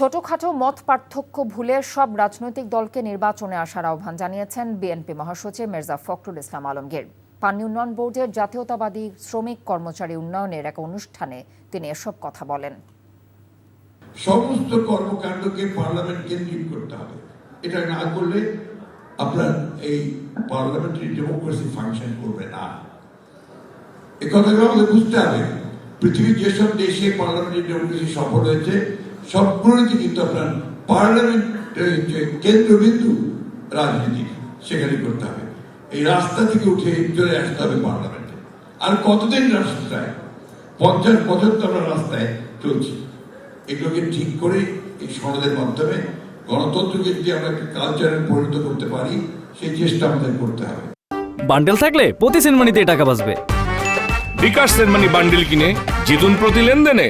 ছোটখাটো মত পার্থক্য ভুলে সব রাজনৈতিক দলকে নির্বাচনে আসার আহ্বান জানিয়েছেন বিএনপি মহাসচিব মির্জা ফখরুল ইসলাম আলমগীর। পানি উন্নয়ন বোর্ডের জাতীয়তাবাদী শ্রমিক কর্মচারী উন্নয়নের এক অনুষ্ঠানে তিনি এসব কথা বলেন। সমস্ত কর্মকাণ্ডকে পার্লামেন্ট কেন্দ্রিক করতে হবে। এটা না করলে আপনার এই পার্লামেন্টারি ডেমোক্রেসি ফাংশন করবে না। এ আমাদের বুঝতে হবে। পৃথিবীর যেসব দেশে পার্লামেন্টারি ডেমোক্রেসি সফল হয়েছে সবগুলোতে কিন্তু আপনার পার্লামেন্ট যে কেন্দ্রবিন্দু রাজনীতি সেখানে করতে হবে। এই রাস্তা থেকে উঠে চলে আসতে হবে পার্লামেন্টে। আর কতদিন রাস্তায়? পঞ্চাশ বছর তো আমরা রাস্তায় চলছি। এগুলোকে ঠিক করে এই সনদের মাধ্যমে গণতন্ত্রকে যদি আমরা একটা কালচারে পরিণত করতে পারি সেই চেষ্টা আমাদের করতে হবে। বান্ডেল থাকলে প্রতি সেনমানিতে টাকা বাঁচবে। বিকাশ সেনমানি বান্ডেল কিনে জিতুন প্রতি লেনদেনে।